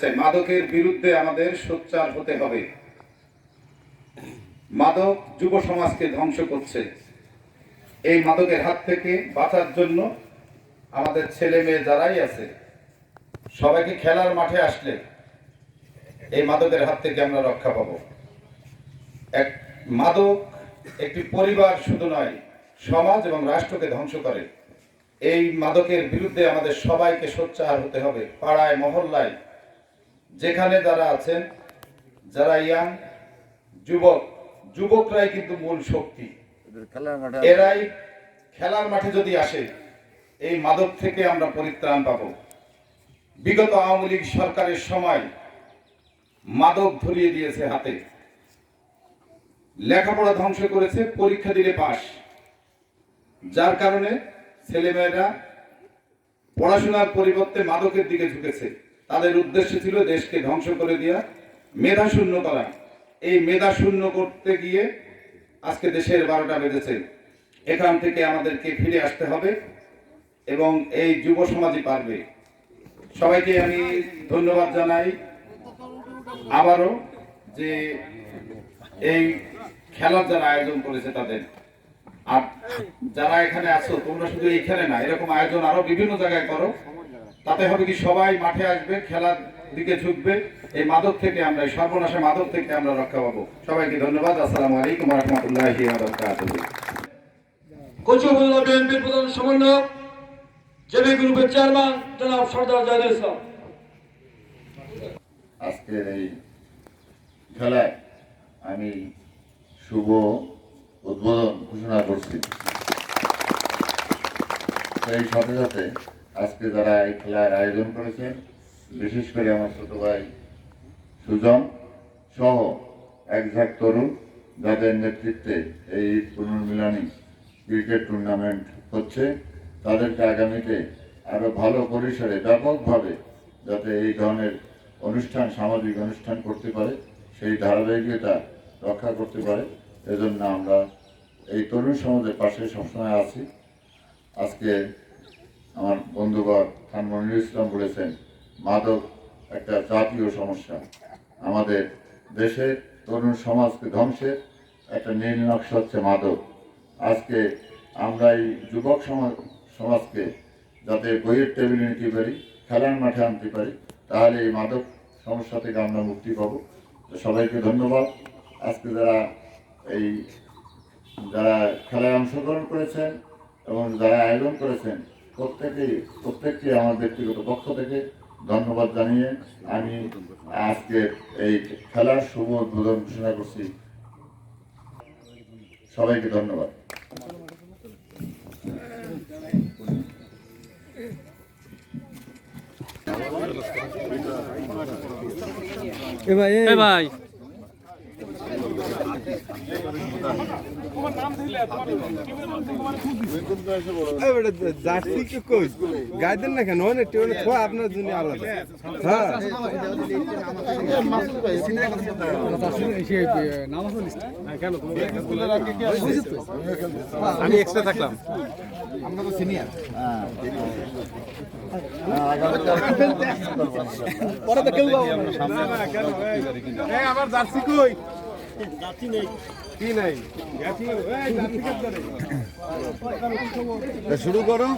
চাই। মাদকের বিরুদ্ধে আমাদের সোচ্চার হতে হবে। মাদক যুব সমাজকে ধ্বংস করছে। এই মাদকের হাত থেকে বাঁচার জন্য আমাদের ছেলে মেয়ে যারাই আছে, সবাইকে খেলার মাঠে আসলে এই মাদকের হাত থেকে আমরা রক্ষা পাব। এক মাদক একটি পরিবার শুধু নয়, সমাজ এবং রাষ্ট্রকে ধ্বংস করে। এই মাদকের বিরুদ্ধে আমাদের সবাইকে সোচ্চার হতে হবে। পাড়ায়, মহল্লায় যেখানে যারা আছেন যারা ইয়াং যুবক যুবকরাই কিন্তু মূল শক্তি। এরাই খেলার মাঠে যদি আসে এই মাদক থেকে আমরা পরিত্রাণ পাব। বিগত আওয়ামী লীগ সরকারের সময় মাদক ধরিয়ে দিয়েছে হাতে। লেখাপড়া ধ্বংস করেছে পরীক্ষা দিলে পাশ। যার কারণে ছেলেমেয়েরা পড়াশোনার পরিবর্তে মাদকের দিকে ঝুঁকেছে। তাদের উদ্দেশ্য ছিল দেশকে ধ্বংস করে দেওয়া মেধা শূন্য করা। এই মেধা শূন্য করতে গিয়ে আজকে দেশের বারোটা বেজেছে। এখান থেকে আমাদেরকে ফিরে আসতে হবে এবং এই যুব সমাজই পারবে। সবাইকে আমি ধন্যবাদ জানাই আবারও যে এই খেলার যারা আয়োজন করেছে তাদের। আর যারা এখানে আছো, তোমরা শুধু এইখানে না, এরকম আয়োজন আরও বিভিন্ন জায়গায় করো। তাতে হবে কি সবাই মাঠে আসবে খেলার দিকে ঝুঁকবে। এই মাদক থেকে আমরা এই সর্বনাশা মাদক থেকে আমরা রক্ষা পাবো। সবাইকে ধন্যবাদ আসসালামু আলাইকুম রহমতুল্লাহি কচু বিএনপির প্রধান সমন্বয়ক জেবি গ্রুপের চেয়ারম্যান জনাব সর্দার জাহিদ ইসলাম। আজকের এই খেলায় আমি শুভ উদ্বোধন ঘোষণা করছি। সেই সাথে সাথে আজকে যারা এই খেলার আয়োজন করেছেন, বিশেষ করে আমার ছোট ভাই সুজন সহ এক ঝাঁক তরুণ, যাদের নেতৃত্বে এই পুনর্মিলনী ক্রিকেট টুর্নামেন্ট হচ্ছে, তাদেরকে আগামীতে আরও ভালো পরিসরে ব্যাপকভাবে যাতে এই ধরনের অনুষ্ঠান, সামাজিক অনুষ্ঠান করতে পারে, সেই ধারাবাহিকতা রক্ষা করতে পারে। এজন্য আমরা এই তরুণ সমাজের পাশে সবসময় আছি। আজকে আমার বন্ধুবর খান মনিরুল ইসলাম বলেছেন, মাদক একটা জাতীয় সমস্যা। আমাদের দেশে তরুণ সমাজকে ধ্বংসের একটা নীল নকশা হচ্ছে মাদক। আজকে আমরা এই যুবক সমাজ সমাজকে যাতে বইয়ের টেবিলে নিতে পারি, খেলার মাঠে আনতে পারি, তাহলে এই মাদক সমস্যা থেকে আমরা মুক্তি পাবো। তো সবাইকে ধন্যবাদ। আজকে যারা এই যারা খেলায় অংশগ্রহণ করেছেন এবং যারা আয়োজন করেছেন প্রত্যেকেই প্রত্যেককে আমার ব্যক্তিগত পক্ষ থেকে ধন্যবাদ জানিয়ে আমি আজকে এই খেলার শুভ উদ্বোধন ঘোষণা করছি। সবাইকে ধন্যবাদ। এ ভাই এ ভাই। জার্সি কি কই? গাই দেন না কেন? অনেক টেবিলে খোয়া আপনার জন্য আলাদা। হ্যাঁ। আমি এক্সট্রা থাকলাম। পরে তো কেউ আমার জার্সি কই? শুরু করো।